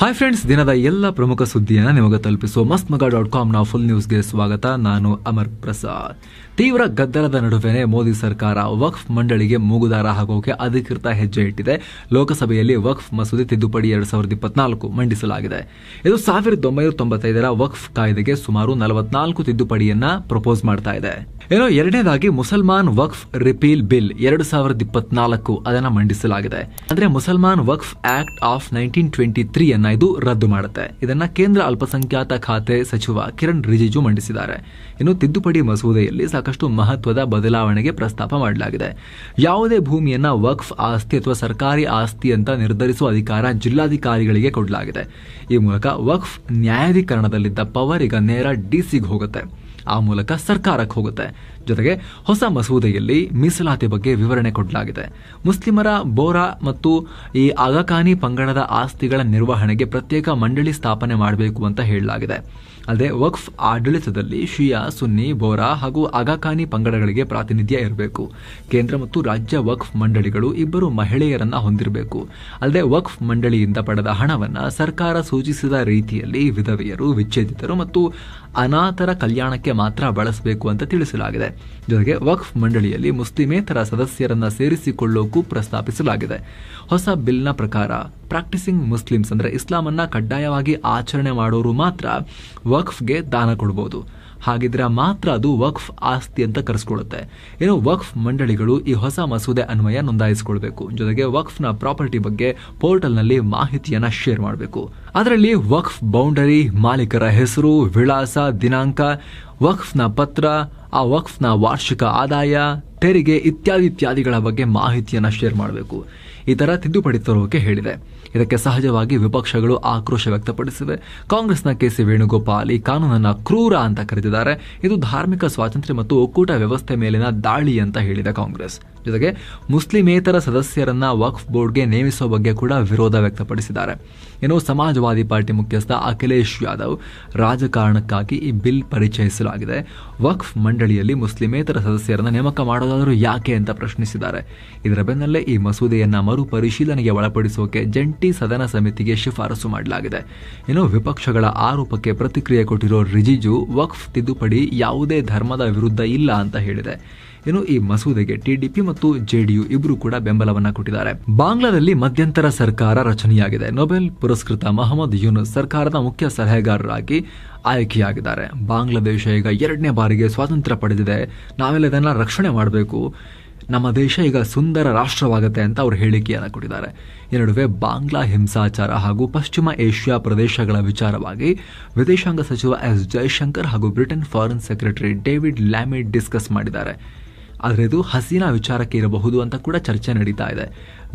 Hi friends ದಿನದ ಎಲ್ಲ ಪ್ರಮುಖ ಸುದ್ದಿಯನ್ನು ನಿಮಗೆ ತಲುಪಿಸುವ ಮಸ್ತ್ ಮಗ ಡಾಟ್ ಕಾಮ್ನ ಫುಲ್ ನ್ಯೂಸ್ಗೆ ಸ್ವಾಗತ. ನಾನು ಅಮರ್ ಪ್ರಸಾದ್. ತೀವ್ರ ಗದ್ದಲದ ನಡುವೆನೇ ಮೋದಿ ಸರ್ಕಾರ ವಕ್ಫ್ ಮಂಡಳಿಗೆ ಮೂಗುದಾರ ಹಾಕೋಕೆ ಅಧಿಕೃತ ಹೆಜ್ಜೆ ಇಟ್ಟಿದೆ. ಲೋಕಸಭೆಯಲ್ಲಿ ವಕ್ಫ್ ಮಸೂದೆ ತಿದ್ದುಪಡಿ ಎರಡ್ ಸಾವಿರದ ಇಪ್ಪತ್ನಾಲ್ಕು ಮಂಡಿಸಲಾಗಿದೆ. ಇದು ಸಾವಿರದ ಒಂಬೈನೂರ ತೊಂಬತ್ತೈದರ ವಕ್ಫ್ ಕಾಯ್ದೆಗೆ ಸುಮಾರು ನಲವತ್ನಾಲ್ಕು ತಿದ್ದುಪಡಿಯನ್ನ ಪ್ರಪೋಸ್ ಮಾಡ್ತಾ ಇದೆ. ಏನೋ ಎರಡನೇದಾಗಿ ಮುಸಲ್ಮಾನ್ ವಕ್ಫ್ ರಿಪೀಲ್ ಬಿಲ್ ಎರಡು ಸಾವಿರದ ಇಪ್ಪತ್ನಾಲ್ಕು ಅದನ್ನ ಮಂಡಿಸಲಾಗಿದೆ. ಅಂದ್ರೆ Mussalman Wakf act of nineteen twenty three ಅನ್ನ ಇದು ರದ್ದು ಮಾಡುತ್ತೆ. ಇದನ್ನ ಕೇಂದ್ರ ಅಲ್ಪಸಂಖ್ಯಾತ ಖಾತೆ ಸಚಿವ ಕಿರಣ್ ರಿಜಿಜು ಮಂಡಿಸಿದ್ದಾರೆ. ಇನ್ನು ತಿದ್ದುಪಡಿ ಮಸೂದೆಯಲ್ಲಿ ಸಾಕಷ್ಟು ಮಹತ್ವದ ಬದಲಾವಣೆಗೆ ಪ್ರಸ್ತಾಪ ಮಾಡಲಾಗಿದೆ. ಯಾವುದೇ ಭೂಮಿಯನ್ನ ವಕ್ಫ್ ಆಸ್ತಿ ಅಥವಾ ಸರ್ಕಾರಿ ಆಸ್ತಿ ಅಂತ ನಿರ್ಧರಿಸುವ ಅಧಿಕಾರ ಜಿಲ್ಲಾಧಿಕಾರಿಗಳಿಗೆ ಕೊಡಲಾಗಿದೆ. ಈ ಮೂಲಕ ವಕ್ಫ್ ನ್ಯಾಯಾಧೀಕರಣದಲ್ಲಿದ್ದ ಪವರ್ ಈಗ ನೇರ ಡಿಸಿಗೆ ಹೋಗುತ್ತೆ. ಆ ಮೂಲಕ ಸರ್ಕಾರಕ್ಕೆ ಹೋಗುತ್ತೆ. ಜೊತೆಗೆ ಹೊಸ ಮಸೂದೆಯಲ್ಲಿ ಮೀಸಲಾತಿ ಬಗ್ಗೆ ವಿವರಣೆ ಕೊಡಲಾಗಿದೆ. ಮುಸ್ಲಿಮರ ಬೋರಾ ಮತ್ತು ಈ ಅಗಖಾನಿ ಪಂಗಡದ ಆಸ್ತಿಗಳ ನಿರ್ವಹಣೆಗೆ ಪ್ರತ್ಯೇಕ ಮಂಡಳಿ ಸ್ಥಾಪನೆ ಮಾಡಬೇಕು ಅಂತ ಹೇಳಲಾಗಿದೆ. ಅಲ್ಲದೆ ವಕ್ಫ್ ಆಡಳಿತದಲ್ಲಿ ಶಿಯಾ, ಸುನ್ನಿ, ಬೋರಾ ಹಾಗೂ ಅಗಾಖಾನಿ ಪಂಗಡಗಳಿಗೆ ಪ್ರಾತಿನಿಧ್ಯ ಇರಬೇಕು. ಕೇಂದ್ರ ಮತ್ತು ರಾಜ್ಯ ವಕ್ಫ್ ಮಂಡಳಿಗಳು ಇಬ್ಬರು ಮಹಿಳೆಯರನ್ನ ಹೊಂದಿರಬೇಕು. ಅಲ್ಲದೆ ವಕ್ಫ್ ಮಂಡಳಿಯಿಂದ ಪಡೆದ ಹಣವನ್ನು ಸರ್ಕಾರ ಸೂಚಿಸಿದ ರೀತಿಯಲ್ಲಿ ವಿಧವೆಯರು, ವಿಚ್ಛೇದಿತರು ಮತ್ತು ಅನಾಥರ ಕಲ್ಯಾಣಕ್ಕೆ ಮಾತ್ರ ಬಳಸಬೇಕು ಅಂತ ತಿಳಿಸಲಾಗಿದೆ. ಜೊತೆಗೆ ವಕ್ಫ್ ಮಂಡಳಿಯಲ್ಲಿ ಮುಸ್ಲಿಮೇತರ ಸದಸ್ಯರನ್ನ ಸೇರಿಸಿಕೊಳ್ಳೋಕು ಪ್ರಸ್ತಾಪಿಸಲಾಗಿದೆ. ಹೊಸ ಬಿಲ್ನ ಪ್ರಕಾರ ಪ್ರಾಕ್ಟಿಸಿಂಗ್ ಮುಸ್ಲಿಮ್ಸ್ ಅಂದರೆ ಇಸ್ಲಾಮನ್ನ ಕಡ್ಡಾಯವಾಗಿ ಆಚರಣೆ ಮಾಡೋರು ಮಾತ್ರ ವಕ್ಫ್ಗೆ ದಾನ ಕೊಡಬಹುದು ಹಾಗಿದ್ರೆ ಮಾತ್ರ ಅದು ವಕ್ಫ್ ಆಸ್ತಿ ಅಂತ ಕರೆಸ್ಕೊಳ್ಳುತ್ತೆ. ಇನ್ನು ವಕ್ಫ್ ಮಂಡಳಿಗಳು ಈ ಹೊಸ ಮಸೂದೆ ಅನ್ವಯ ನೋಂದಾಯಿಸಿಕೊಳ್ಬೇಕು. ಜೊತೆಗೆ ವಕ್ಫ್ನ ಪ್ರಾಪರ್ಟಿ ಬಗ್ಗೆ ಪೋರ್ಟಲ್ನಲ್ಲಿ ಮಾಹಿತಿಯನ್ನ ಶೇರ್ ಮಾಡಬೇಕು. ಅದರಲ್ಲಿ ವಕ್ಫ್ ಬೌಂಡರಿ ಮಾಲೀಕರ ಹೆಸರು, ವಿಳಾಸ, ದಿನಾಂಕ, ವಕ್ಫ್ನ ಪತ್ರ, ಆ ವಕ್ಫ್ನ ವಾರ್ಷಿಕ ಆದಾಯ, ತೆರಿಗೆ ಇತ್ಯಾದಿ ಇತ್ಯಾದಿಗಳ ಬಗ್ಗೆ ಮಾಹಿತಿಯನ್ನ ಶೇರ್ ಮಾಡಬೇಕು. ಈ ತರ ತಿದ್ದುಪಡಿ ತರೋಕೆ ಹೇಳಿದೆ. ಇದಕ್ಕೆ ಸಹಜವಾಗಿ ವಿಪಕ್ಷಗಳು ಆಕ್ರೋಶ ವ್ಯಕ್ತಪಡಿಸಿವೆ. ಕಾಂಗ್ರೆಸ್ನ ಕೆಸಿ ವೇಣುಗೋಪಾಲ್ ಈ ಕಾನೂನನ್ನ ಕ್ರೂರ ಅಂತ ಕರೆದಿದ್ದಾರೆ. ಇದು ಧಾರ್ಮಿಕ ಸ್ವಾತಂತ್ರ್ಯ ಮತ್ತು ಒಕ್ಕೂಟ ವ್ಯವಸ್ಥೆ ಮೇಲಿನ ದಾಳಿ ಅಂತ ಹೇಳಿದೆ ಕಾಂಗ್ರೆಸ್. ಜೊತೆಗೆ ಮುಸ್ಲಿಮೇತರ ಸದಸ್ಯರನ್ನ ವಕ್ಫ್ ಬೋರ್ಡ್ಗೆ ನೇಮಿಸುವ ಬಗ್ಗೆ ಕೂಡ ವಿರೋಧ ವ್ಯಕ್ತಪಡಿಸಿದ್ದಾರೆ. ಇನ್ನು ಸಮಾಜವಾದಿ ಪಾರ್ಟಿ ಮುಖ್ಯಸ್ಥ ಅಖಿಲೇಶ್ ಯಾದವ್ ರಾಜಕಾರಣಕ್ಕಾಗಿ ಈ ಬಿಲ್ ಪರಿಚಯಿಸಲಾಗಿದೆ. ವಕ್ಫ್ ಮಂಡಳಿಯಲ್ಲಿ ಮುಸ್ಲಿಮೇತರ ಸದಸ್ಯರನ್ನ ನೇಮಕ ಮಾಡೋದಾದರೂ ಯಾಕೆ ಅಂತ ಪ್ರಶ್ನಿಸಿದ್ದಾರೆ. ಇದರ ಬೆನ್ನಲ್ಲೇ ಈ ಮಸೂದೆಯನ್ನ ಮರುಪರಿಶೀಲನೆಗೆ ಒಳಪಡಿಸೋಕೆ ಜಂಟಿ ಸದನ ಸಮಿತಿಗೆ ಶಿಫಾರಸು ಮಾಡಲಾಗಿದೆ. ಇನ್ನು ವಿಪಕ್ಷಗಳ ಆರೋಪಕ್ಕೆ ಪ್ರತಿಕ್ರಿಯೆ ಕೊಟ್ಟಿರೋ ರಿಜಿಜು, ವಕ್ಫ್ ತಿದ್ದುಪಡಿ ಯಾವುದೇ ಧರ್ಮದ ವಿರುದ್ಧ ಇಲ್ಲ ಅಂತ ಹೇಳಿದೆ. ಇನ್ನು ಈ ಮಸೂದೆಗೆ ಟಿಡಿಪಿ ಮತ್ತು ಜೆಡಿಯು ಇಬ್ಬರು ಕೂಡ ಬೆಂಬಲವನ್ನ ಕೊಟ್ಟಿದ್ದಾರೆ. ಬಾಂಗ್ಲಾದಲ್ಲಿ ಮಧ್ಯಂತರ ಸರ್ಕಾರ ರಚನೆಯಾಗಿದೆ. ನೊಬೆಲ್ ಪುರಸ್ಕೃತ ಮಹಮ್ಮದ್ ಯೂನುಸ್ ಸರ್ಕಾರದ ಮುಖ್ಯ ಸಲಹೆಗಾರರಾಗಿ ಆಯ್ಕೆಯಾಗಿದ್ದಾರೆ. ಬಾಂಗ್ಲಾದೇಶ ಈಗ ಎರಡನೇ ಬಾರಿಗೆ ಸ್ವಾತಂತ್ರ್ಯ ಪಡೆದಿದೆ. ನಾವೆಲ್ಲ ಇದನ್ನ ರಕ್ಷಣೆ ಮಾಡಬೇಕು. ನಮ್ಮ ದೇಶ ಈಗ ಸುಂದರ ರಾಷ್ಟ್ರವಾಗುತ್ತೆ ಅಂತ ಅವರು ಹೇಳಿಕೆಯನ್ನು ಕೊಟ್ಟಿದ್ದಾರೆ. ಈ ನಡುವೆ ಬಾಂಗ್ಲಾ ಹಿಂಸಾಚಾರ ಹಾಗೂ ಪಶ್ಚಿಮ ಏಷ್ಯಾ ಪ್ರದೇಶಗಳ ವಿಚಾರವಾಗಿ ವಿದೇಶಾಂಗ ಸಚಿವ ಎಸ್ ಜೈಶಂಕರ್ ಹಾಗೂ Britain foreign secretary David Lammy discuss ಮಾಡಿದ್ದಾರೆ. ಆದರೆ ಇದು ಹಸೀನಾ ವಿಚಾರಕ್ಕೆ ಇರಬಹುದು ಅಂತ ಕೂಡ ಚರ್ಚೆ ನಡೀತಾ ಇದೆ.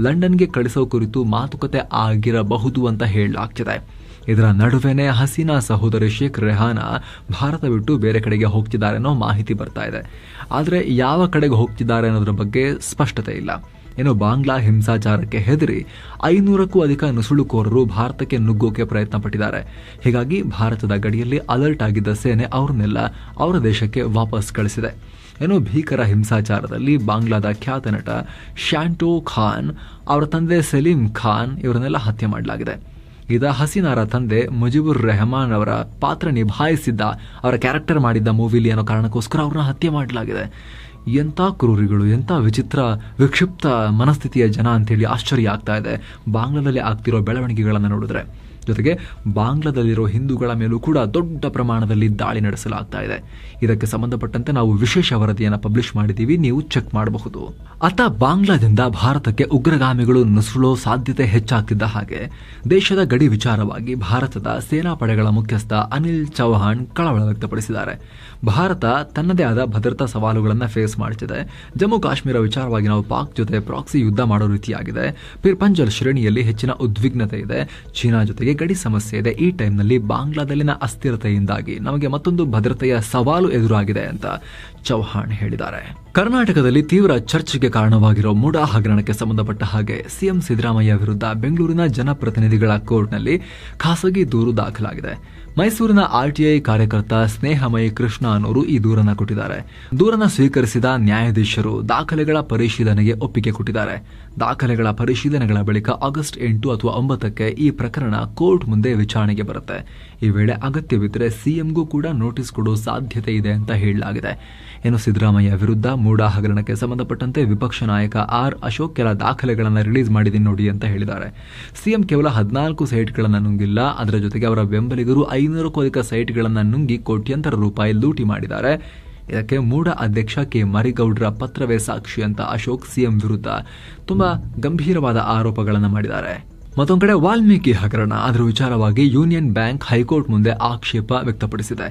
ಲಂಡನ್ಗೆ ಕಳಿಸೋ ಕುರಿತು ಮಾತುಕತೆ ಆಗಿರಬಹುದು ಅಂತ ಹೇಳಲಾಗ್ತಿದೆ. ಇದರ ನಡುವೆನೇ ಹಸೀನಾ ಸಹೋದರಿ ಶೇಖ್ ರೆಹಾನಾ ಭಾರತ ಬಿಟ್ಟು ಬೇರೆ ಕಡೆಗೆ ಹೋಗ್ತಿದ್ದಾರೆ ಅನ್ನೋ ಮಾಹಿತಿ ಬರ್ತಾ ಇದೆ. ಆದರೆ ಯಾವ ಕಡೆಗೆ ಹೋಗ್ತಿದ್ದಾರೆ ಅನ್ನೋದ್ರ ಬಗ್ಗೆ ಸ್ಪಷ್ಟತೆ ಇಲ್ಲ. ಏನು ಬಾಂಗ್ಲಾ ಹಿಂಸಾಚಾರಕ್ಕೆ ಹೆದರಿ ಐನೂರಕ್ಕೂ ಅಧಿಕ ನುಸುಳುಕೋರರು ಭಾರತಕ್ಕೆ ನುಗ್ಗೋಕೆ ಪ್ರಯತ್ನ ಪಟ್ಟಿದ್ದಾರೆ ಹೀಗಾಗಿ ಭಾರತದ ಗಡಿಯಲ್ಲಿ ಅಲರ್ಟ್ ಆಗಿದ್ದ ಸೇನೆ ಅವ್ರನ್ನೆಲ್ಲ ಅವರ ದೇಶಕ್ಕೆ ವಾಪಸ್ ಕಳಿಸಿದೆ. ಏನೋ ಭೀಕರ ಹಿಂಸಾಚಾರದಲ್ಲಿ ಬಾಂಗ್ಲಾದ ಖ್ಯಾತ ನಟ ಶ್ಯಾಂಟೋ ಖಾನ್, ಅವರ ತಂದೆ ಸಲೀಂ ಖಾನ್ ಇವರನ್ನೆಲ್ಲ ಹತ್ಯೆ ಮಾಡಲಾಗಿದೆ. ಇದ ಹಸೀನಾರ ತಂದೆ ಮುಜಿಬುರ್ ರೆಹಮಾನ್ ಅವರ ಪಾತ್ರ ನಿಭಾಯಿಸಿದ್ದ, ಅವರ ಕ್ಯಾರೆಕ್ಟರ್ ಮಾಡಿದ್ದ ಮೂವಿಲಿ ಅನ್ನೋ ಕಾರಣಕ್ಕೋಸ್ಕರ ಅವ್ರನ್ನ ಹತ್ಯೆ ಮಾಡಲಾಗಿದೆ. ಎಂಥ ಕ್ರೂರಿಗಳು, ಎಂಥ ವಿಚಿತ್ರ, ವಿಕ್ಷಿಪ್ತ ಮನಸ್ಥಿತಿಯ ಜನ ಅಂತೇಳಿ ಆಶ್ಚರ್ಯ ಆಗ್ತಾ ಇದೆ. ಬಾಂಗ್ಲಾದಲ್ಲಿ ಆಗ್ತಿರೋ ಬೆಳವಣಿಗೆಗಳನ್ನು ನೋಡಿದ್ರೆ. ಜೊತೆಗೆ ಬಾಂಗ್ಲಾದಲ್ಲಿರೋ ಹಿಂದೂಗಳ ಮೇಲೂ ಕೂಡ ದೊಡ್ಡ ಪ್ರಮಾಣದಲ್ಲಿ ದಾಳಿ ನಡೆಸಲಾಗ್ತಾ ಇದೆ. ಇದಕ್ಕೆ ಸಂಬಂಧಪಟ್ಟಂತೆ ನಾವು ವಿಶೇಷ ವರದಿಯನ್ನು ಪಬ್ಲಿಷ್ ಮಾಡಿದ್ದೀವಿ, ನೀವು ಚೆಕ್ ಮಾಡಬಹುದು. ಅತ್ತ ಬಾಂಗ್ಲಾದಿಂದ ಭಾರತಕ್ಕೆ ಉಗ್ರಗಾಮಿಗಳು ನುಸುಳೋ ಸಾಧ್ಯತೆ ಹೆಚ್ಚಾಗ್ತಿದ್ದ ಹಾಗೆ ದೇಶದ ಗಡಿ ವಿಚಾರವಾಗಿ ಭಾರತದ ಸೇನಾ ಪಡೆಗಳ ಮುಖ್ಯಸ್ಥ ಅನಿಲ್ ಚೌಹಾಣ್ ಕಳವಳ ವ್ಯಕ್ತಪಡಿಸಿದ್ದಾರೆ. ಭಾರತ ತನ್ನದೇ ಆದ ಭದ್ರತಾ ಸವಾಲುಗಳನ್ನು ಫೇಸ್ ಮಾಡುತ್ತಿದೆ ಜಮ್ಮು ಕಾಶ್ಮೀರ ವಿಚಾರವಾಗಿ ನಾವು ಪಾಕ್ ಜೊತೆ ಪ್ರಾಕ್ಸಿ ಯುದ್ಧ ಮಾಡೋ ರೀತಿಯಾಗಿದೆ. ಪಿರ್ಪಂಜಲ್ ಶ್ರೇಣಿಯಲ್ಲಿ ಹೆಚ್ಚಿನ ಉದ್ವಿಗ್ನತೆ ಇದೆ. ಚೀನಾ ಜೊತೆಗೆ ಗಡಿ ಸಮಸ್ಯೆ ಇದೆ. ಈ ಟೈಮ್ನಲ್ಲಿ ಬಾಂಗ್ಲಾದಲ್ಲಿನ ಅಸ್ಥಿರತೆಯಿಂದಾಗಿ ನಮಗೆ ಮತ್ತೊಂದು ಭದ್ರತೆಯ ಸವಾಲು ಎದುರಾಗಿದೆ ಅಂತ ಚೌಹಾಣ್ ಹೇಳಿದ್ದಾರೆ. ಕರ್ನಾಟಕದಲ್ಲಿ ತೀವ್ರ ಚರ್ಚೆಗೆ ಕಾರಣವಾಗಿರೋ ಮುಡಾ ಹಗರಣಕ್ಕೆ ಸಂಬಂಧಪಟ್ಟ ಹಾಗೆ ಸಿಎಂ ಸಿದ್ದರಾಮಯ್ಯ ವಿರುದ್ಧ ಬೆಂಗಳೂರಿನ ಜನಪ್ರತಿನಿಧಿಗಳ ಕೋರ್ಟ್ನಲ್ಲಿ ಖಾಸಗಿ ದೂರು ದಾಖಲಾಗಿದೆ. ಮೈಸೂರಿನ ಆರ್ಟಿಐ ಕಾರ್ಯಕರ್ತ ಸ್ನೇಹಮಯಿ ಕೃಷ್ಣ ಅನ್ನೋರು ಈ ದೂರನ್ನ ಕೊಟ್ಟಿದ್ದಾರೆ. ದೂರನ್ನ ಸ್ವೀಕರಿಸಿದ ನ್ಯಾಯಾಧೀಶರು ದಾಖಲೆಗಳ ಪರಿಶೀಲನೆಗೆ ಒಪ್ಪಿಗೆ ಕೊಟ್ಟಿದ್ದಾರೆ. ದಾಖಲೆಗಳ ಪರಿಶೀಲನೆಗಳ ಬಳಿಕ ಆಗಸ್ಟ್ ಎಂಟು ಅಥವಾ ಒಂಬತ್ತಕ್ಕೆ ಈ ಪ್ರಕರಣ ಕೋರ್ಟ್ ಮುಂದೆ ವಿಚಾರಣೆಗೆ ಬರುತ್ತೆ. ಈ ವೇಳೆ ಅಗತ್ಯವಿದ್ದರೆ ಸಿಎಂಗೂ ಕೂಡ ನೋಟಿಸ್ ಕೊಡೋ ಸಾಧ್ಯತೆ ಇದೆ ಅಂತ ಹೇಳಲಾಗಿದೆ. ಇನ್ನು ಸಿದ್ದರಾಮಯ್ಯ ವಿರುದ್ಧ ಮೂಡಾ ಹಗರಣಕ್ಕೆ ಸಂಬಂಧಪಟ್ಟಂತೆ ವಿಪಕ್ಷ ನಾಯಕ ಆರ್ ಅಶೋಕ್ ಕೆಲ ದಾಖಲೆಗಳನ್ನು ರಿಲೀಸ್ ಮಾಡಿದ್ದೀನಿ ನೋಡಿ ಅಂತ ಹೇಳಿದ್ದಾರೆ. ಸಿಎಂ ಕೇವಲ ಹದಿನಾಲ್ಕು ಸೈಟ್ಗಳನ್ನು ನುಂಗಿಲ್ಲ. ಅದರ ಜೊತೆಗೆ ಅವರ ಬೆಂಬಲಿಗರು ಐನೂರಕ್ಕೂ ಅಧಿಕ ಸೈಟ್ಗಳನ್ನು ನುಂಗಿ ಕೋಟ್ಯಂತರ ರೂಪಾಯಿ ಲೂಟಿ ಮಾಡಿದ್ದಾರೆ. ಇದಕ್ಕೆ ಮೂಡ ಅಧ್ಯಕ್ಷ ಕೆ. ಮರಿಗೌಡ್ರ ಪತ್ರವೇ ಸಾಕ್ಷಿ ಅಂತ ಅಶೋಕ್ ಸಿಎಂ ವಿರುದ್ಧ ತುಂಬಾ ಗಂಭೀರವಾದ ಆರೋಪಗಳನ್ನು ಮಾಡಿದ್ದಾರೆ. ಮತ್ತೊಂದು ಕಡೆ ವಾಲ್ಮೀಕಿ ಹಗರಣ, ಅದರ ವಿಚಾರವಾಗಿ ಯೂನಿಯನ್ ಬ್ಯಾಂಕ್ ಹೈಕೋರ್ಟ್ ಮುಂದೆ ಆಕ್ಷೇಪ ವ್ಯಕ್ತಪಡಿಸಿದೆ.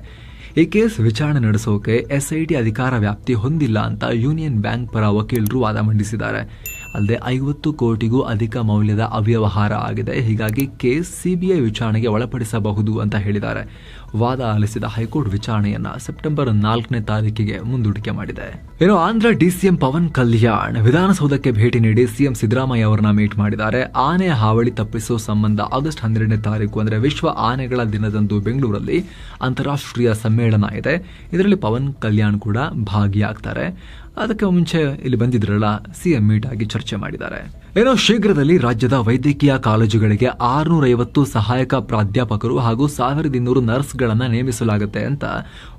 ಈ ಕೇಸ್ ವಿಚಾರಣೆ ನಡೆಸೋಕೆ ಎಸ್ಐಟಿ ಅಧಿಕಾರ ವ್ಯಾಪ್ತಿ ಹೊಂದಿಲ್ಲ ಅಂತ ಯೂನಿಯನ್ ಬ್ಯಾಂಕ್ ಪರ ವಕೀಲರು ವಾದ ಮಂಡಿಸಿದ್ದಾರೆ. ಅಲ್ಲದೆ ಐವತ್ತು ಕೋಟಿಗೂ ಅಧಿಕ ಮೌಲ್ಯದ ಅವ್ಯವಹಾರ ಆಗಿದೆ. ಹೀಗಾಗಿ ಕೇಸ್ ಸಿಬಿಐ ವಿಚಾರಣೆಗೆ ಒಳಪಡಿಸಬಹುದು ಅಂತ ಹೇಳಿದ್ದಾರೆ. ವಾದ ಆಲಿಸಿದ ಹೈಕೋರ್ಟ್ ವಿಚಾರಣೆಯನ್ನ ಸೆಪ್ಟೆಂಬರ್ ನಾಲ್ಕನೇ ತಾರೀಕಿಗೆ ಮುಂದೂಡಿಕೆ ಮಾಡಿದೆ. ಇನ್ನು ಆಂಧ್ರ ಡಿಸಿಎಂ ಪವನ್ ಕಲ್ಯಾಣ್ ವಿಧಾನಸೌಧಕ್ಕೆ ಭೇಟಿ ನೀಡಿ ಸಿಎಂ ಸಿದ್ದರಾಮಯ್ಯ ಅವರನ್ನ ಮೀಟ್ ಮಾಡಿದ್ದಾರೆ. ಆನೆ ಹಾವಳಿ ತಪ್ಪಿಸೋ ಸಂಬಂಧ ಆಗಸ್ಟ್ ಹನ್ನೆರಡನೇ ತಾರೀಕು ಅಂದ್ರೆ ವಿಶ್ವ ಆನೆಗಳ ದಿನದಂದು ಬೆಂಗಳೂರಲ್ಲಿ ಅಂತಾರಾಷ್ಟ್ರೀಯ ಸಮ್ಮೇಳನ ಇದೆ. ಇದರಲ್ಲಿ ಪವನ್ ಕಲ್ಯಾಣ್ ಕೂಡ ಭಾಗಿಯಾಗ್ತಾರೆ. ಅದಕ್ಕೆ ಮುಂಚೆ ಇಲ್ಲಿ ಬಂದಿದ್ರಲ್ಲ ಸಿಎಂ ಮೀಟ್ ಆಗಿ ಚರ್ಚೆ ಮಾಡಿದ್ದಾರೆ. ಏನೋ ಶೀಘ್ರದಲ್ಲಿ ರಾಜ್ಯದ ವೈದ್ಯಕೀಯ ಕಾಲೇಜುಗಳಿಗೆ ಆರುನೂರ ಐವತ್ತು ಸಹಾಯಕ ಪ್ರಾಧ್ಯಾಪಕರು ಹಾಗೂ ಸಾವಿರದ ಇನ್ನೂರು ನರ್ಸ್ಗಳನ್ನು ನೇಮಿಸಲಾಗುತ್ತೆ ಅಂತ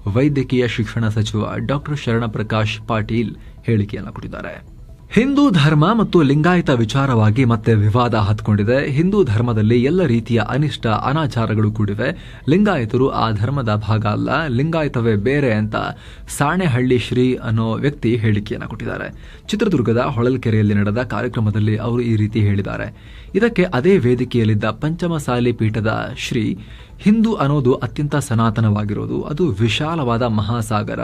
ವೈದ್ಯಕೀಯ ಶಿಕ್ಷಣ ಸಚಿವ ಡಾಕ್ಟರ್ ಶರಣಪ್ರಕಾಶ್ ಪಾಟೀಲ್ ಹೇಳಿಕೆಯನ್ನು ಕೊಟ್ಟಿದ್ದಾರೆ. ಹಿಂದೂ ಧರ್ಮ ಮತ್ತು ಲಿಂಗಾಯತ ವಿಚಾರವಾಗಿ ಮತ್ತೆ ವಿವಾದ ಹತ್ಕೊಂಡಿದೆ. ಹಿಂದೂ ಧರ್ಮದಲ್ಲಿ ಎಲ್ಲ ರೀತಿಯ ಅನಿಷ್ಟ, ಅನಾಚಾರಗಳು ಕೂಡಿವೆ. ಲಿಂಗಾಯತರು ಆ ಧರ್ಮದ ಭಾಗ ಅಲ್ಲ. ಲಿಂಗಾಯತವೇ ಬೇರೆ ಅಂತ ಸಾಣೆಹಳ್ಳಿ ಶ್ರೀ ಅನ್ನೋ ವ್ಯಕ್ತಿ ಹೇಳಿಕೆಯನ್ನು ಕೊಟ್ಟಿದ್ದಾರೆ. ಚಿತ್ರದುರ್ಗದ ಹೊಳಲ್ಕೆರೆಯಲ್ಲಿ ನಡೆದ ಕಾರ್ಯಕ್ರಮದಲ್ಲಿ ಅವರು ಈ ರೀತಿ ಹೇಳಿದ್ದಾರೆ. ಇದಕ್ಕೆ ಅದೇ ವೇದಿಕೆಯಲ್ಲಿದ್ದ ಪಂಚಮಸಾಲಿ ಪೀಠದ ಶ್ರೀ ಹಿಂದೂ ಅನ್ನೋದು ಅತ್ಯಂತ ಸನಾತನವಾಗಿರೋದು. ಅದು ವಿಶಾಲವಾದ ಮಹಾಸಾಗರ,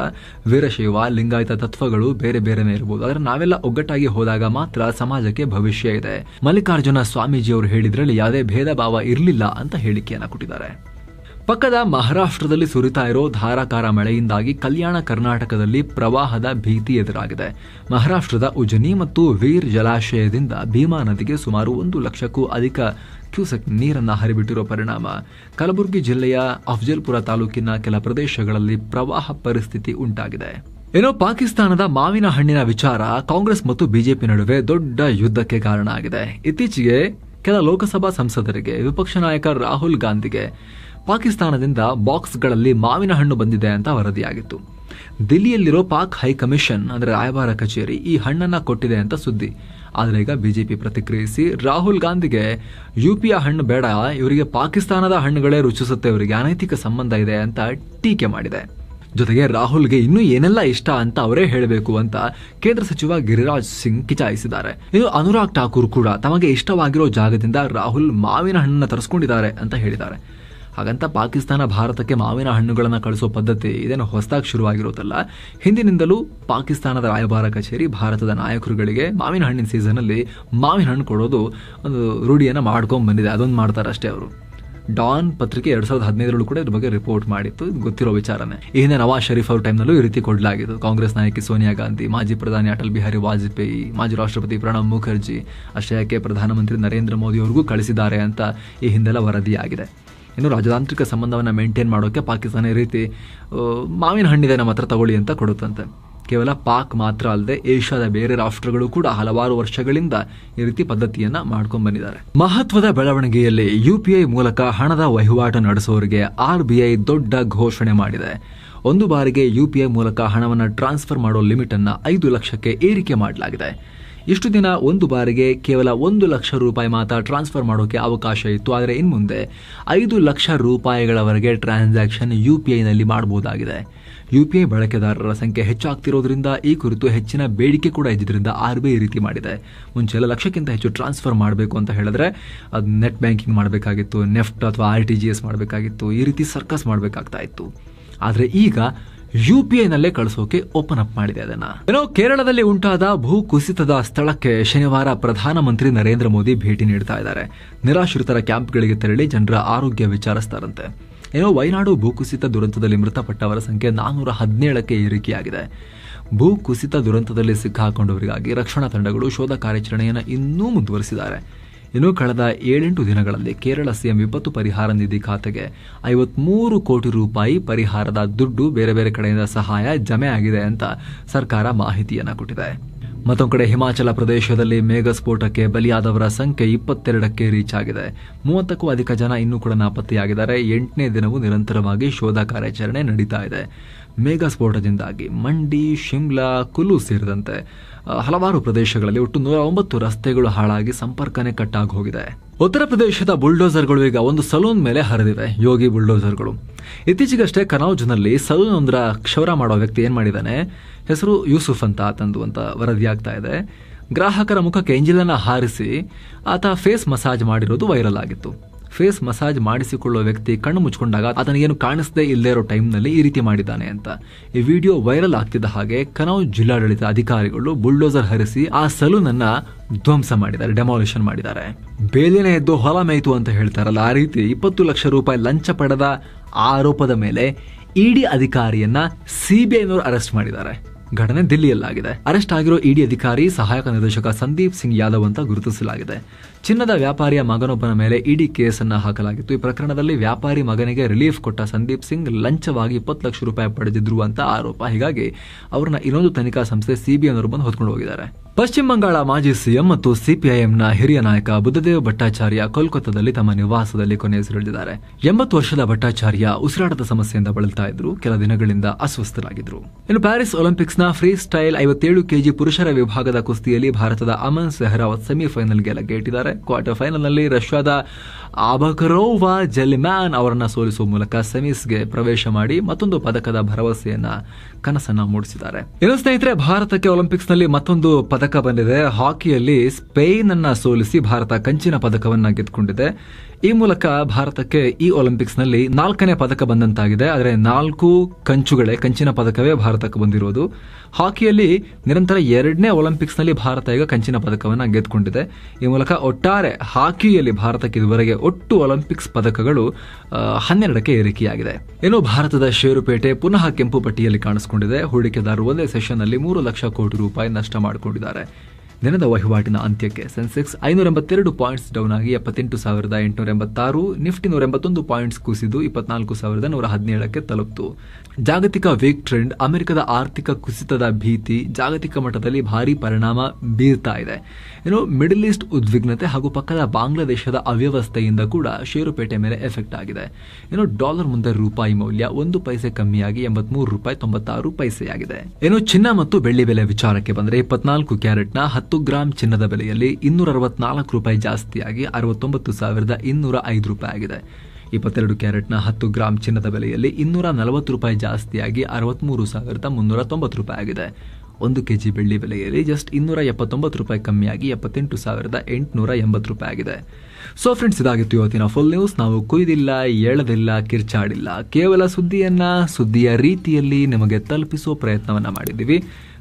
ವೀರಶೈವ, ಲಿಂಗಾಯತ ತತ್ವಗಳು ಬೇರೆ ಬೇರೆನೇ ಇರಬಹುದು ಆದರೆ ನಾವೆಲ್ಲ ಒಗ್ಗಟ್ಟಾಗಿ ಹೋದಾಗ ಮಾತ್ರ ಸಮಾಜಕ್ಕೆ ಭವಿಷ್ಯ ಇದೆ. ಮಲ್ಲಿಕಾರ್ಜುನ ಸ್ವಾಮೀಜಿ ಅವರು ಹೇಳಿದ್ರಲ್ಲಿ ಯಾವುದೇ ಭೇದ ಭಾವ ಇರಲಿಲ್ಲ ಅಂತ ಹೇಳಿಕೆಯನ್ನು ಕೊಟ್ಟಿದ್ದಾರೆ. ಪಕ್ಕದ ಮಹಾರಾಷ್ಟ್ರದಲ್ಲಿ ಸುರಿತಾ ಇರೋ ಧಾರಾಕಾರ ಮಳೆಯಿಂದಾಗಿ ಕಲ್ಯಾಣ ಕರ್ನಾಟಕದಲ್ಲಿ ಪ್ರವಾಹದ ಭೀತಿ ಎದುರಾಗಿದೆ. ಮಹಾರಾಷ್ಟ್ರದ ಉಜನಿ ಮತ್ತು ವೀರ್ ಜಲಾಶಯದಿಂದ ಭೀಮಾ ನದಿಗೆ ಸುಮಾರು ಒಂದು ಲಕ್ಷಕ್ಕೂ ಅಧಿಕ ಕ್ಯೂಸೆಕ್ ನೀರನ್ನು ಹರಿಬಿಟ್ಟಿರುವ ಪರಿಣಾಮ. ಕಲಬುರಗಿ ಜಿಲ್ಲೆಯ ಅಫ್ಜಲ್ಪುರ ತಾಲೂಕಿನ ಕೆಲ ಪ್ರದೇಶಗಳಲ್ಲಿ ಪ್ರವಾಹ ಪರಿಸ್ಥಿತಿ ಉಂಟಾಗಿದೆ. ಏನೋ ಪಾಕಿಸ್ತಾನದ ಮಾವಿನ ಹಣ್ಣಿನ ವಿಚಾರ ಕಾಂಗ್ರೆಸ್ ಮತ್ತು ಬಿಜೆಪಿ ನಡುವೆ ದೊಡ್ಡ ಯುದ್ಧಕ್ಕೆ ಕಾರಣ ಆಗಿದೆ. ಇತ್ತೀಚೆಗೆ ಕೆಲ ಲೋಕಸಭಾ ಸಂಸದರಿಗೆ ವಿಪಕ್ಷ ನಾಯಕ ರಾಹುಲ್ ಗಾಂಧಿಗೆ ಪಾಕಿಸ್ತಾನದಿಂದ ಬಾಕ್ಸ್ಗಳಲ್ಲಿ ಮಾವಿನ ಹಣ್ಣು ಬಂದಿದೆ ಅಂತ ವರದಿಯಾಗಿತ್ತು. ದಿಲ್ಲಿಯಲ್ಲಿರೋ ಪಾಕ್ ಹೈಕಮಿಷನ್, ಅಂದ್ರೆ ರಾಯಭಾರ ಕಚೇರಿ, ಈ ಹಣ್ಣನ್ನ ಕೊಟ್ಟಿದೆ ಅಂತ ಸುದ್ದಿ. ಆದರೆ ಈಗ ಬಿಜೆಪಿ ಪ್ರತಿಕ್ರಿಯಿಸಿ ರಾಹುಲ್ ಗಾಂಧಿಗೆ ಯುಪಿಯ ಹಣ್ಣು ಬೇಡ, ಇವರಿಗೆ ಪಾಕಿಸ್ತಾನದ ಹಣ್ಣುಗಳೇ ರುಚಿಸುತ್ತೆ, ಇವರಿಗೆ ಅನೈತಿಕ ಸಂಬಂಧ ಇದೆ ಅಂತ ಟೀಕೆ ಮಾಡಿದೆ. ಜೊತೆಗೆ ರಾಹುಲ್ಗೆ ಇನ್ನೂ ಏನೆಲ್ಲ ಇಷ್ಟ ಅಂತ ಅವರೇ ಹೇಳಬೇಕು ಅಂತ ಕೇಂದ್ರ ಸಚಿವ ಗಿರಿರಾಜ್ ಸಿಂಗ್ ಕಿಚಾಯಿಸಿದ್ದಾರೆ. ಇದು ಅನುರಾಗ್ ಠಾಕೂರ್ ಕೂಡ ತಮಗೆ ಇಷ್ಟವಾಗಿರೋ ಜಾಗದಿಂದ ರಾಹುಲ್ ಮಾವಿನ ಹಣ್ಣನ್ನ ತರಿಸ್ಕೊಂಡಿದ್ದಾರೆ ಅಂತ ಹೇಳಿದ್ದಾರೆ. ಹಾಗಂತ ಪಾಕಿಸ್ತಾನ ಭಾರತಕ್ಕೆ ಮಾವಿನ ಹಣ್ಣುಗಳನ್ನು ಕಳಿಸೋ ಪದ್ಧತಿ ಇದೇನು ಹೊಸದಾಗಿ ಶುರುವಾಗಿರೋದಲ್ಲ ಹಿಂದಿನಿಂದಲೂ ಪಾಕಿಸ್ತಾನದ ರಾಯಭಾರ ಕಚೇರಿ ಭಾರತದ ನಾಯಕರುಗಳಿಗೆ ಮಾವಿನ ಹಣ್ಣಿನ ಸೀಸನಲ್ಲಿ ಮಾವಿನ ಹಣ್ಣು ಕೊಡೋದು ಒಂದು ರೂಢಿಯನ್ನು ಮಾಡ್ಕೊಂಡು ಬಂದಿದೆ. ಅದೊಂದು ಮಾಡ್ತಾರೆ ಅಷ್ಟೇ ಅವರು. ಡಾನ್ ಪತ್ರಿಕೆ ಎರಡ್ ಸಾವಿರದ ಹದಿನೈದರಲ್ಲೂ ಕೂಡ ಇದ್ರ ಬಗ್ಗೆ ರಿಪೋರ್ಟ್ ಮಾಡಿತ್ತು. ಗೊತ್ತಿರೋ ವಿಚಾರನೇ. ಈ ಹಿಂದೆ ನವಾಜ್ ಶರೀಫ್ ಅವ್ರ ಟೈಮ್ನಲ್ಲೂ ಈ ರೀತಿ ಕೊಡಲಾಗಿತ್ತು. ಕಾಂಗ್ರೆಸ್ ನಾಯಕಿ ಸೋನಿಯಾ ಗಾಂಧಿ, ಮಾಜಿ ಪ್ರಧಾನಿ ಅಟಲ್ ಬಿಹಾರಿ ವಾಜಪೇಯಿ, ಮಾಜಿ ರಾಷ್ಟ್ರಪತಿ ಪ್ರಣಬ್ ಮುಖರ್ಜಿ, ಅಷ್ಟೇ ಪ್ರಧಾನಮಂತ್ರಿ ನರೇಂದ್ರ ಮೋದಿ ಅವ್ರಿಗೂ ಕಳಿಸಿದ್ದಾರೆ ಅಂತ ಈ ಹಿಂದೆಲ್ಲ ವರದಿಯಾಗಿದೆ. ಇನ್ನು ರಾಜತಾಂತ್ರಿಕ ಸಂಬಂಧವನ್ನು ಮೇಂಟೈನ್ ಮಾಡೋಕೆ ಪಾಕಿಸ್ತಾನ ಈ ರೀತಿ ಮಾವಿನ ಹಣ್ಣಿದೆ ನಮ್ಮ ಹತ್ರ ತಗೊಳ್ಳಿ ಅಂತ ಕೊಡುತ್ತಂತೆ. ಕೇವಲ ಪಾಕ್ ಮಾತ್ರ ಅಲ್ಲದೆ ಏಷ್ಯಾದ ಬೇರೆ ರಾಷ್ಟ್ರಗಳು ಕೂಡ ಹಲವಾರು ವರ್ಷಗಳಿಂದ ಈ ರೀತಿ ಪದ್ಧತಿಯನ್ನ ಮಾಡ್ಕೊಂಡು ಬಂದಿದ್ದಾರೆ. ಮಹತ್ವದ ಬೆಳವಣಿಗೆಯಲ್ಲಿ ಯುಪಿಐ ಮೂಲಕ ಹಣದ ವಹಿವಾಟು ನಡೆಸುವವರಿಗೆ ಆರ್ಬಿಐ ದೊಡ್ಡ ಘೋಷಣೆ ಮಾಡಿದೆ. ಒಂದು ಬಾರಿಗೆ ಯುಪಿಐ ಮೂಲಕ ಹಣವನ್ನು ಟ್ರಾನ್ಸ್ಫರ್ ಮಾಡೋ ಲಿಮಿಟ್ ಅನ್ನ ಐದು ಲಕ್ಷಕ್ಕೆ ಏರಿಕೆ ಮಾಡಲಾಗಿದೆ. ಇಷ್ಟು ದಿನ ಒಂದು ಬಾರಿಗೆ ಕೇವಲ ಒಂದು ಲಕ್ಷ ರೂಪಾಯಿ ಮಾತ್ರ ಟ್ರಾನ್ಸ್ಫರ್ ಮಾಡೋಕೆ ಅವಕಾಶ ಇತ್ತು. ಆದರೆ ಇನ್ನು ಮುಂದೆ ಐದು ಲಕ್ಷ ರೂಪಾಯಿಗಳವರೆಗೆ ಟ್ರಾನ್ಸಾಕ್ಷನ್ ಯು ಪಿ ಐನಲ್ಲಿ ಮಾಡಬಹುದಾಗಿದೆ ಯು ಪಿ ಐ ಬಳಕೆದಾರರ ಸಂಖ್ಯೆ ಹೆಚ್ಚಾಗ್ತಿರೋದ್ರಿಂದ ಈ ಕುರಿತು ಹೆಚ್ಚಿನ ಬೇಡಿಕೆ ಕೂಡ ಇದ್ದಿದ್ದರಿಂದ ಆರ್ ಬಿ ಐ ರೀತಿ ಮಾಡಿದೆ. ಮುಂಚೆ ಎಲ್ಲ ಲಕ್ಷಕ್ಕಿಂತ ಹೆಚ್ಚು ಟ್ರಾನ್ಸ್ಫರ್ ಮಾಡಬೇಕು ಅಂತ ಹೇಳಿದ್ರೆ ಅದು ನೆಟ್ ಬ್ಯಾಂಕಿಂಗ್ ಮಾಡಬೇಕಾಗಿತ್ತು ನೆಫ್ಟ್ ಅಥವಾ ಆರ್ ಟಿ ಜಿ ಎಸ್ ಮಾಡಬೇಕಾಗಿತ್ತು, ಈ ರೀತಿ ಸರ್ಕಸ್ ಮಾಡಬೇಕಾಗ್ತಾ ಇತ್ತು. ಆದರೆ ಈಗ ಯು ಪಿ ಐನಲ್ಲೇ ಕಳಿಸೋಕೆ ಓಪನ್ ಅಪ್ ಮಾಡಿದೆ ಅದನ್ನ. ಏನೋ ಕೇರಳದಲ್ಲಿ ಉಂಟಾದ ಭೂ ಕುಸಿತದ ಸ್ಥಳಕ್ಕೆ ಶನಿವಾರ ಪ್ರಧಾನಮಂತ್ರಿ ನರೇಂದ್ರ ಮೋದಿ ಭೇಟಿ ನೀಡ್ತಾ ಇದ್ದಾರೆ. ನಿರಾಶ್ರಿತರ ಕ್ಯಾಂಪ್ಗಳಿಗೆ ತೆರಳಿ ಜನರ ಆರೋಗ್ಯ ವಿಚಾರಿಸ್ತಾರಂತೆ. ಏನೋ ವೈನಾಡು ಭೂಕುಸಿತ ದುರಂತದಲ್ಲಿ ಮೃತಪಟ್ಟವರ ಸಂಖ್ಯೆ ನಾನ್ನೂರ ಹದಿನೇಳಕ್ಕೆ ಏರಿಕೆಯಾಗಿದೆ. ಭೂ ಕುಸಿತ ದುರಂತದಲ್ಲಿ ಸಿಕ್ಕಾಕೊಂಡವರಿಗಾಗಿ ರಕ್ಷಣಾ ತಂಡಗಳು ಶೋಧ ಕಾರ್ಯಾಚರಣೆಯನ್ನು ಇನ್ನೂ ಮುಂದುವರೆಸಿದ್ದಾರೆ. ಇನ್ನು ಕಳೆದ ಏಳೆಂಟು ದಿನಗಳಲ್ಲಿ ಕೇರಳ ಸಿಎಂ ವಿಪತ್ತು ಪರಿಹಾರ ನಿಧಿ ಖಾತೆಗೆ ಐವತ್ಮೂರು ಕೋಟಿ ರೂಪಾಯಿ ಪರಿಹಾರದ ದುಡ್ಡು ಬೇರೆ ಬೇರೆ ಕಡೆಯಿಂದ ಸಹಾಯ ಜಮೆ ಆಗಿದೆ ಅಂತ ಸರ್ಕಾರ ಮಾಹಿತಿಯನ್ನು ಕೊಟ್ಟಿದೆ. ಮತ್ತೊಂದು ಕಡೆ ಹಿಮಾಚಲ ಪ್ರದೇಶದಲ್ಲಿ ಮೇಘಸ್ಫೋಟಕ್ಕೆ ಬಲಿಯಾದವರ ಸಂಖ್ಯೆ ಇಪ್ಪತ್ತೆರಡಕ್ಕೆ ರೀಚ್ ಆಗಿದೆ. ಮೂವತ್ತಕ್ಕೂ ಅಧಿಕ ಜನ ಇನ್ನೂ ಕೂಡ ನಾಪತ್ತೆಯಾಗಿದ್ದಾರೆ. ಎಂಟನೇ ದಿನವೂ ನಿರಂತರವಾಗಿ ಶೋಧ ಕಾರ್ಯಾಚರಣೆ ನಡೀತಾ ಇದೆ. ಮೇಘಸ್ಫೋಟದಿಂದಾಗಿ ಮಂಡಿ, ಶಿಮ್ಲಾ ಕುಲು ಸೇರಿದಂತೆ ಹಲವಾರು ಪ್ರದೇಶಗಳಲ್ಲಿ ಒಟ್ಟು ನೂರ ಒಂಬತ್ತು ರಸ್ತೆಗಳು ಹಾಳಾಗಿ ಸಂಪರ್ಕನೇ ಕಟ್ಟಾಗಿ ಹೋಗಿದೆ. ಉತ್ತರ ಪ್ರದೇಶದ ಬುಲ್ಡೋಸರ್ಗಳು ಈಗ ಒಂದು ಸಲೂನ್ ಮೇಲೆ ಹರಿದಿವೆ, ಯೋಗಿ ಬುಲ್ಡೋಸರ್ಗಳು. ಇತ್ತೀಚೆಗಷ್ಟೇ ಕನೌಜ್ನಲ್ಲಿ ಸಲೂನ್ ಒಂದರ ಕ್ಷೌರ ಮಾಡೋ ವ್ಯಕ್ತಿ ಏನ್ ಮಾಡಿದಾನೆ ಹೆಸರು ಯೂಸುಫ್ ಅಂತ ಆತಂದು ಅಂತ ವರದಿಯಾಗ್ತಾ ಇದೆ. ಗ್ರಾಹಕರ ಮುಖಕ್ಕೆ ಎಂಜಿಲನ್ನ ಹಾರಿಸಿ ಆತ ಫೇಸ್ ಮಸಾಜ್ ಮಾಡಿರೋದು ವೈರಲ್ ಆಗಿತ್ತು. ಫೇಸ್ ಮಸಾಜ್ ಮಾಡಿಸಿಕೊಳ್ಳುವ ವ್ಯಕ್ತಿ ಕಣ್ಣು ಮುಚ್ಕೊಂಡಾಗ ಆತನಿಗೇನು ಕಾಣಿಸದೇ ಇಲ್ಲದೇ ಇರೋ ಟೈಮ್ನಲ್ಲಿ ಈ ರೀತಿ ಮಾಡಿದ್ದಾನೆ ಅಂತ. ಈ ವಿಡಿಯೋ ವೈರಲ್ ಆಗ್ತಿದ್ದ ಹಾಗೆ ಕನೌ ಜಿಲ್ಲಾಡಳಿತ ಅಧಿಕಾರಿಗಳು ಬುಲ್ಡೋಸರ್ ಹರಿಸಿ ಆ ಸಲೂನ್ ಅನ್ನ ಧ್ವಂಸ ಮಾಡಿದ್ದಾರೆ, ಡೆಮಾಲಿಷನ್ ಮಾಡಿದ್ದಾರೆ. ಬೇಲಿನೇ ಎದ್ದು ಹೊಲ ಮೇಯ್ತು ಅಂತ ಹೇಳ್ತಾರಲ್ಲ, ಆ ರೀತಿ ಇಪ್ಪತ್ತು ಲಕ್ಷ ರೂಪಾಯಿ ಲಂಚ ಪಡೆದ ಆರೋಪದ ಮೇಲೆ ಇಡಿ ಅಧಿಕಾರಿಯನ್ನ ಸಿಬಿಐನವರು ಅರೆಸ್ಟ್ ಮಾಡಿದ್ದಾರೆ. ಘಟನೆ ದಿಲ್ಲಿಯಲ್ಲಾಗಿದೆ. ಅರೆಸ್ಟ್ ಆಗಿರೋ ಇಡಿ ಅಧಿಕಾರಿ ಸಹಾಯಕ ನಿರ್ದೇಶಕ ಸಂದೀಪ್ ಸಿಂಗ್ ಯಾದವ್ ಅಂತ ಗುರುತಿಸಲಾಗಿದೆ. ಚಿನ್ನದ ವ್ಯಾಪಾರಿಯ ಮಗನೊಬ್ಬನ ಮೇಲೆ ಇಡಿ ಕೇಸನ್ನು ಹಾಕಲಾಗಿತ್ತು. ಈ ಪ್ರಕರಣದಲ್ಲಿ ವ್ಯಾಪಾರಿ ಮಗನಿಗೆ ರಿಲೀಫ್ ಕೊಟ್ಟ ಸಂದೀಪ್ ಸಿಂಗ್ ಲಂಚವಾಗಿ ಇಪ್ಪತ್ತು ಲಕ್ಷ ರೂಪಾಯಿ ಪಡೆದಿದ್ರು ಅಂತ ಆರೋಪ. ಹೀಗಾಗಿ ಅವರನ್ನ ಇನ್ನೊಂದು ತನಿಖಾ ಸಂಸ್ಥೆ ಸಿಬಿಐನವರು ಬಂದು ಹೊತ್ಕೊಂಡು ಹೋಗಿದ್ದಾರೆ. ಪಶ್ಚಿಮ ಬಂಗಾಳ ಮಾಜಿ ಸಿಎಂ ಮತ್ತು ಸಿಪಿಐಎಂನ ಹಿರಿಯ ನಾಯಕ ಬುದ್ಧದೇವ್ ಭಟ್ಟಾಚಾರ್ಯ ಕೋಲ್ಕತ್ತಾದಲ್ಲಿ ತಮ್ಮ ನಿವಾಸದಲ್ಲಿ ಕೊನೆಯುಸಿರೆಳೆದಿದ್ದಾರೆ ಎಂಬತ್ತು ವರ್ಷದ ಭಟ್ಟಾಚಾರ್ಯ ಉಸಿರಾಟದ ಸಮಸ್ಯೆಯಿಂದ ಬಳಲ್ತಾ ಇದ್ರು ಕೆಲ ದಿನಗಳಿಂದ ಅಸ್ವಸ್ಥರಾಗಿದ್ರು ಇನ್ನು ಪ್ಯಾರಿಸ್ ಒಲಿಂಪಿಕ್ಸ್ನ ಫ್ರೀ ಸ್ಟೈಲ್ ಐವತ್ತೇಳು ಕೆಜಿ ಪುರುಷರ ವಿಭಾಗದ ಕುಸ್ತಿಯಲ್ಲಿ ಭಾರತದ ಅಮನ್ ಸೆಹರಾವತ್ ಸೆಮಿಫೈನಲ್ಗೆ ಲಗ್ಗೇಟಿದ್ದಾರೆ ಕ್ವಾರ್ಟರ್ ಫೈನಲ್ನಲ್ಲಿ ರಷ್ಯಾದ ಆಬಕರೋವಾ ಜಲಿಮ್ಯಾನ್ ಅವರನ್ನು ಸೋಲಿಸುವ ಮೂಲಕ ಸೆಮೀಸ್ಗೆ ಪ್ರವೇಶ ಮಾಡಿ ಮತ್ತೊಂದು ಪದಕದ ಭರವಸೆಯನ್ನ ಕನಸನ್ನ ಮೂಡಿಸಿದ್ದಾರೆ. ಇನ್ನು ಸ್ನೇಹಿತರೆ, ಭಾರತಕ್ಕೆ ಒಲಿಂಪಿಕ್ಸ್ನಲ್ಲಿ ಮತ್ತೊಂದು ಪದಕ ಬಂದಿದೆ. ಹಾಕಿಯಲ್ಲಿ ಸ್ಪೇನ್ ಅನ್ನ ಸೋಲಿಸಿ ಭಾರತ ಕಂಚಿನ ಪದಕವನ್ನ ಗೆದ್ದುಕೊಂಡಿದೆ. ಈ ಮೂಲಕ ಭಾರತಕ್ಕೆ ಈ ಒಲಿಂಪಿಕ್ಸ್ನಲ್ಲಿ ನಾಲ್ಕನೇ ಪದಕ ಬಂದಂತಾಗಿದೆ. ಆದರೆ ನಾಲ್ಕು ಕಂಚುಗಳೇ ಕಂಚಿನ ಪದಕವೇ ಭಾರತಕ್ಕೆ ಬಂದಿರೋದು. ಹಾಕಿಯಲ್ಲಿ ನಿರಂತರ ಎರಡನೇ ಒಲಿಂಪಿಕ್ಸ್ನಲ್ಲಿ ಭಾರತ ಈಗ ಕಂಚಿನ ಪದಕವನ್ನು ಗೆದ್ದುಕೊಂಡಿದೆ. ಈ ಮೂಲಕ ಒಟ್ಟಾರೆ ಹಾಕಿಯಲ್ಲಿ ಭಾರತಕ್ಕೆ ಇದುವರೆಗೆ ಒಟ್ಟು ಒಲಿಂಪಿಕ್ಸ್ ಪದಕಗಳು ಹನ್ನೆರಡಕ್ಕೆ ಏರಿಕೆಯಾಗಿದೆ. ಏನೋ ಭಾರತದ ಷೇರುಪೇಟೆ ಪುನಃ ಕೆಂಪು ಪಟ್ಟಿಯಲ್ಲಿ ಕಾಣಿಸಿಕೊಂಡಿದೆ. ಹೂಡಿಕೆದಾರರು ಒಂದೇ ಸೆಷನ್ನಲ್ಲಿ ಮೂರು ಲಕ್ಷ ಕೋಟಿ ರೂಪಾಯಿ ನಷ್ಟ ಮಾಡಿಕೊಂಡಿದ್ದಾರೆ. ದಿನದ ವಹಿವಾಟಿನ ಅಂತ್ಯಕ್ಕೆ ಸೆನ್ಸೆಕ್ಸ್ ಐನೂರ ಎಂಬತ್ತೆರಡು ಪಾಯಿಂಟ್ಸ್ ಡೌನ್ ಆಗಿ ಎಪ್ಪತ್ತೆಂಟು ಸಾವಿರದ ಎಂಟುನೂರ ಎಂಬತ್ತಾರು ನಿಫ್ಟಿ ನೂರ ಎಂಬತ್ತೊಂದು ಪಾಯಿಂಟ್ಸ್ ಕುಸಿದು ಇಪ್ಪತ್ನಾಲ್ಕು ಸಾವಿರದ ನೂರ ಹದಿನೇಳಕ್ಕೆ ತಲುಪಿತು. ಜಾಗತಿಕ ವೀಕ್ ಟ್ರೆಂಡ್ ಅಮೆರಿಕದ ಆರ್ಥಿಕ ಕುಸಿತದ ಭೀತಿ ಜಾಗತಿಕ ಮಟ್ಟದಲ್ಲಿ ಭಾರಿ ಪರಿಣಾಮ ಬೀರ್ತಾ ಇದೆ. ಇನ್ನು ಮಿಡಲ್ ಈಸ್ಟ್ ಉದ್ವಿಗ್ನತೆ ಹಾಗೂ ಪಕ್ಕದ ಬಾಂಗ್ಲಾದೇಶದ ಅವ್ಯವಸ್ಥೆಯಿಂದ ಕೂಡ ಷೇರುಪೇಟೆ ಮೇಲೆ ಎಫೆಕ್ಟ್ ಆಗಿದೆ. ಇನ್ನು ಡಾಲರ್ ಮುಂದೆ ರೂಪಾಯಿ ಮೌಲ್ಯ ಒಂದು ಪೈಸೆ ಕಮ್ಮಿಯಾಗಿ ಎಂಬತ್ಮೂರು ರೂಪಾಯಿ ತೊಂಬತ್ತಾರು ಪೈಸೆಯಾಗಿದೆ. ಇನ್ನು ಚಿನ್ನ ಮತ್ತು ಬೆಳ್ಳಿ ಬೆಲೆ ವಿಚಾರಕ್ಕೆ ಬಂದರೆ ಇಪ್ಪತ್ನಾಲ್ಕು ಕ್ಯಾರೆಟ್ನ ಹತ್ತು ಗ್ರಾಂ ಚಿನ್ನದ ಬೆಲೆಯಲ್ಲಿ ಇನ್ನೂರ ಅರವತ್ನಾಲ್ಕು ರೂಪಾಯಿ ಜಾಸ್ತಿಯಾಗಿ ಅರವತ್ತೊಂಬತ್ತು ಸಾವಿರದ ಇನ್ನೂರ ಐದು ರೂಪಾಯಿ ಆಗಿದೆ. ಇಪ್ಪತ್ತೆರಡು ಕ್ಯಾರೆಟ್ನ ಹತ್ತು ಗ್ರಾಂ ಚಿನ್ನದ ಬೆಲೆಯಲ್ಲಿ ಇನ್ನೂರ ನಲವತ್ತು ರೂಪಾಯಿ ಜಾಸ್ತಿಯಾಗಿ ಅರವತ್ಮೂರು ಸಾವಿರದ ಮುನ್ನೂರ ತೊಂಬತ್ತು ರೂಪಾಯಿ ಆಗಿದೆ. ಒಂದು ಕೆ ಜಿ ಬೆಳ್ಳಿ ಬೆಲೆಯಲ್ಲಿ ಜಸ್ಟ್ ಇನ್ನೂರ ಎಪ್ಪತ್ತೊಂಬತ್ತು ರೂಪಾಯಿ ಕಮ್ಮಿಯಾಗಿ ಎಪ್ಪತ್ತೆಂಟು ಸಾವಿರದ ಎಂಟುನೂರ ಎಂಬತ್ತು ರೂಪಾಯಿ ಆಗಿದೆ. ಸೊ ಫ್ರೆಂಡ್ಸ್ ಇದಾಗಿತ್ತು ಇವತ್ತಿನ ಫುಲ್ ನ್ಯೂಸ್ ನಾವು ಕುಯ್ದಿಲ್ಲ ಎಳದಿಲ್ಲ ಕಿರ್ಚಾಡಿಲ್ಲ. ಕೇವಲ ಸುದ್ದಿಯನ್ನ ಸುದ್ದಿಯ ರೀತಿಯಲ್ಲಿ ನಿಮಗೆ ತಲುಪಿಸುವ ಪ್ರಯತ್ನವನ್ನ ಮಾಡಿದ್ದೀವಿ.